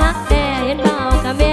พักแต่เห็นเบากะเ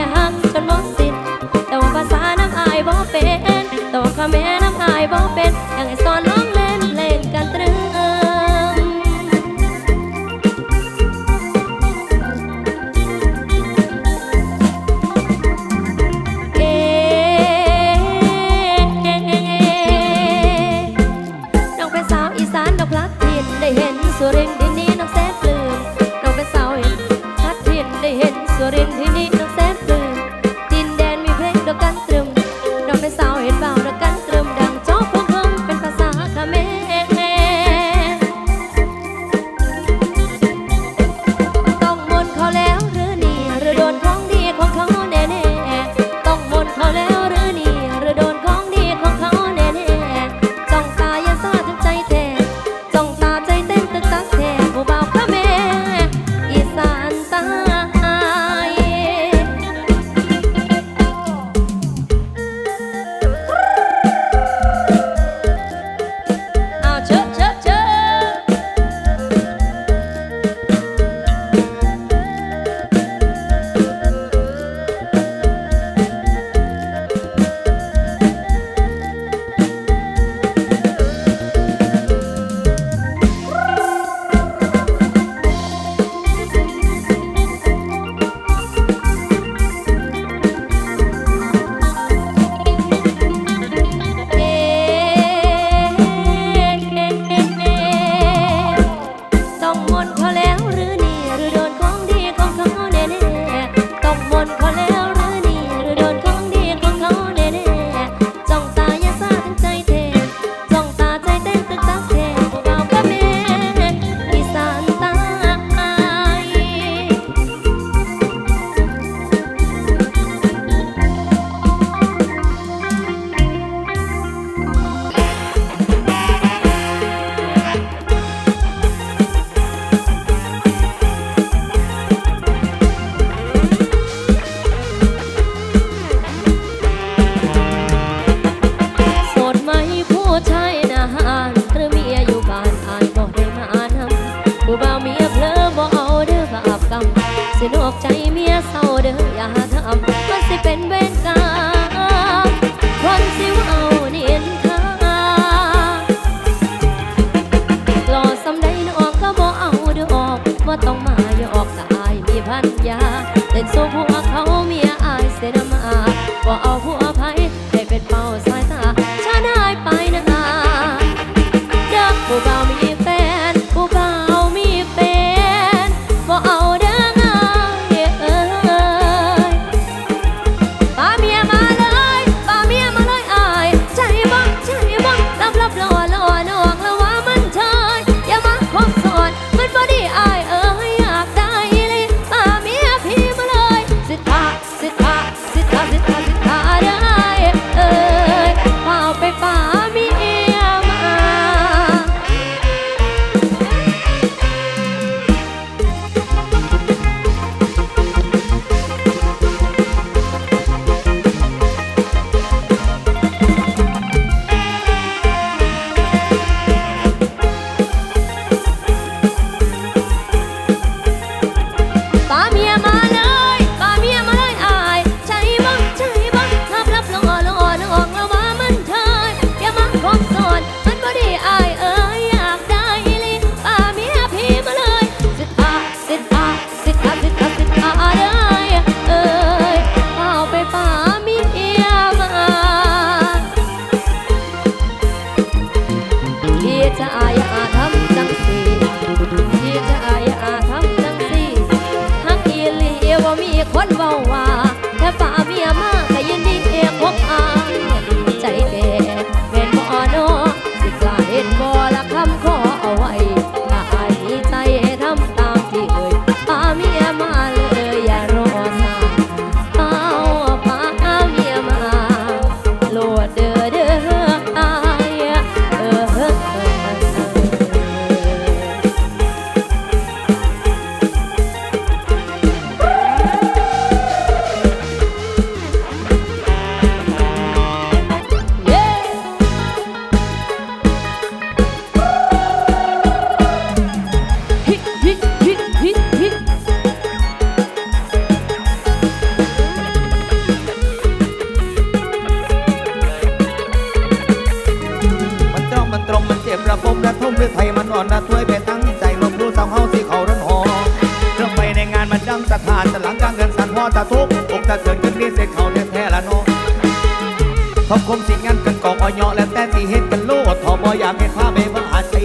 ทบคมสิ่งงานกันกองอ้อยยอและแต่สีเห็นกันโลดทอบอยากเห็นภาพเบบ้าสี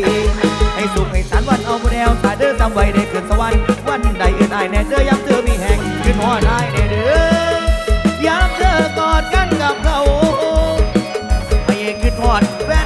ให้สุขให้สันวันเอาบุแนวตาเด้อจำไว้ในคืนสวรรค์วันใดเอื้นอายแน่เด้อยามเธอมีแหงขึ้นหัวได้แน่เด้อยามเธอกอดกันกับเขาให้คิดทอดแวน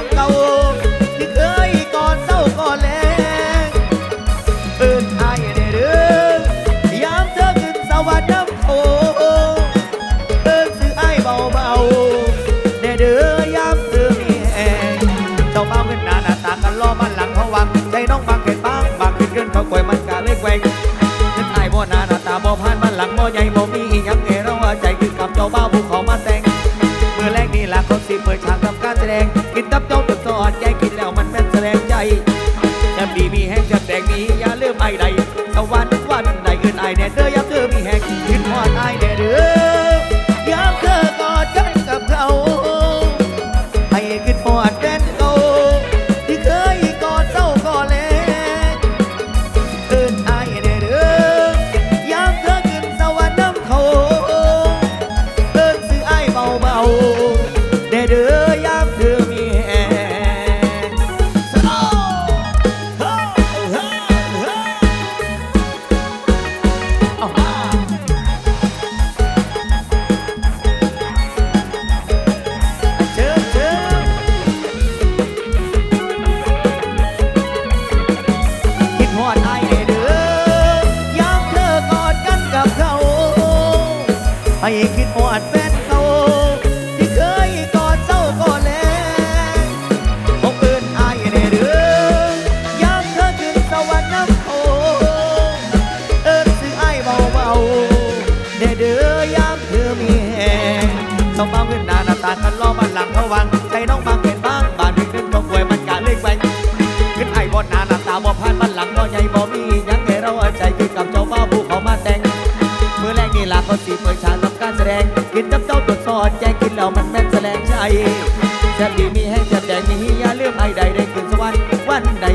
บ่มียังให้เราอาใจคือกับเจ้าบ้าวผู้ขอมาแต่งเมื่อแรกนี่ลาเขาสีเปิดฉากกับการแสดง กินน้ำเจ้าตัวจสอดแจ้งกินแล้วมันแม่นแสดงใจแซ่บดีมีแห้งแซ่บแดงมีอย่าลืมไอ้ใดได้ขึ้นสวรรค์วันใด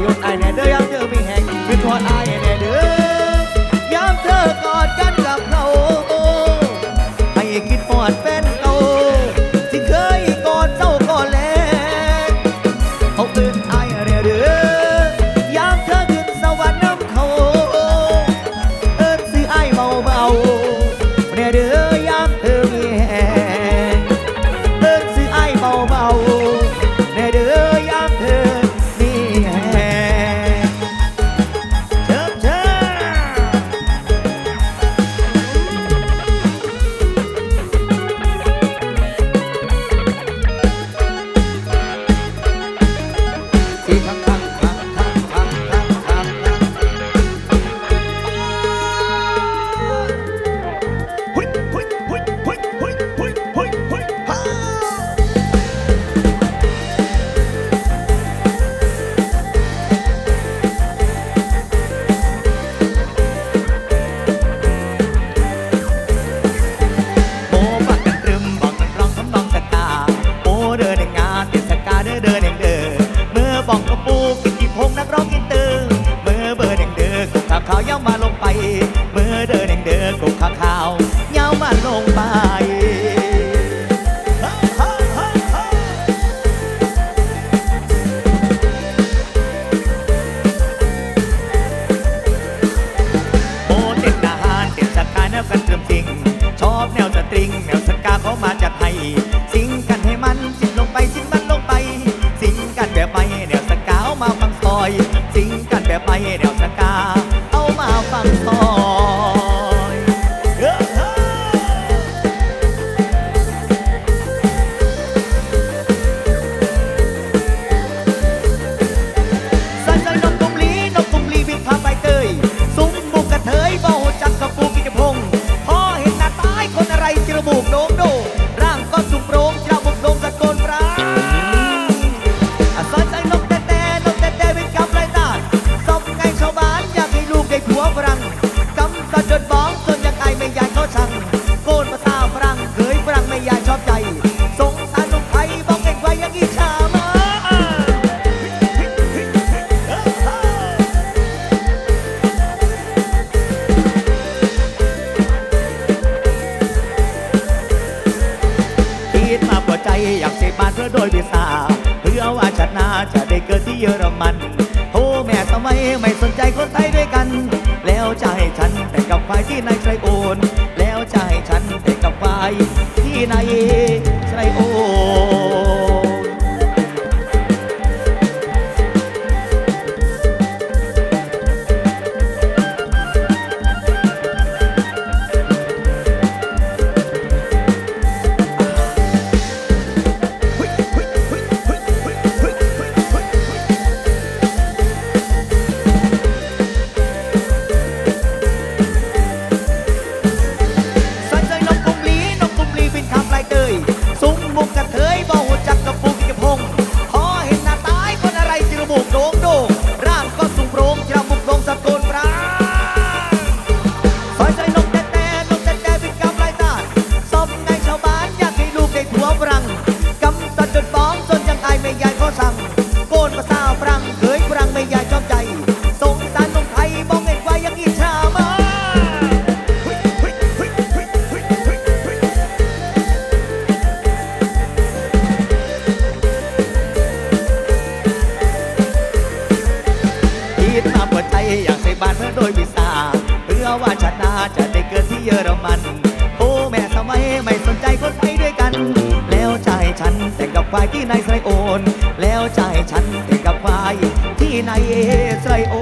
ใจโอ้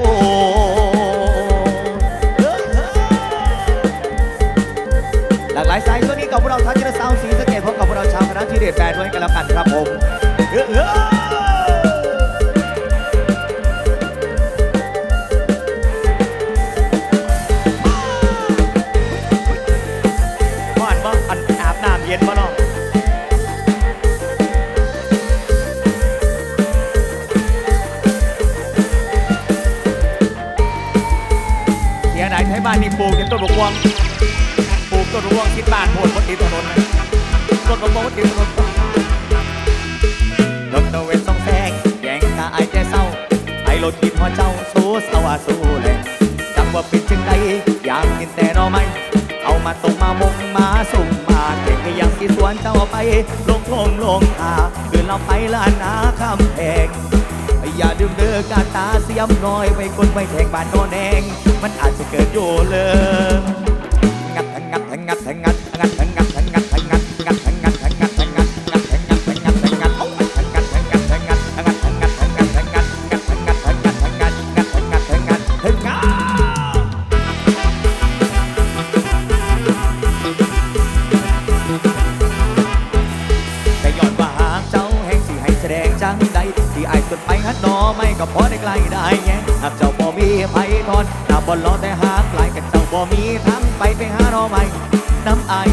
หลากหลายสายช่วงนี้กับพวกเราทัศน์จิรสาวสีสเกตพบกับพวกเราชาวคณะทีเด็ดแปดด้วยกันแล้วกันครับผมเออ บกวงปลูกต้นร่วงชิดบ้านโพดพดติดถนนต้นกระบอกวงพดติดถนนรถตะเวนส่องแสงแยงตาไอ้แก่เศร้า ไอ้รถกินหัวเจ้าสู้สาวาสู้แรงจังว่าเป็นจังไดอยากกินแต่รอไม้เอามาตกมามงมาสุ่มมาเก่งก็ยังที่สวนเจ้าไป ลงลงลงหาคือเราไปล้านนาคำแพงาตาเสียมน้อยไว้คนไว้แทงบานนอนแดงมันอาจจะเกิดโยเลิง ไกลได้แงหากเจ้าบ่มีไปทอนถ้าบ่ลอแต่หาไกลกันเจ้าบ่มีทางไปไปหาเราใหม่น้ำอาย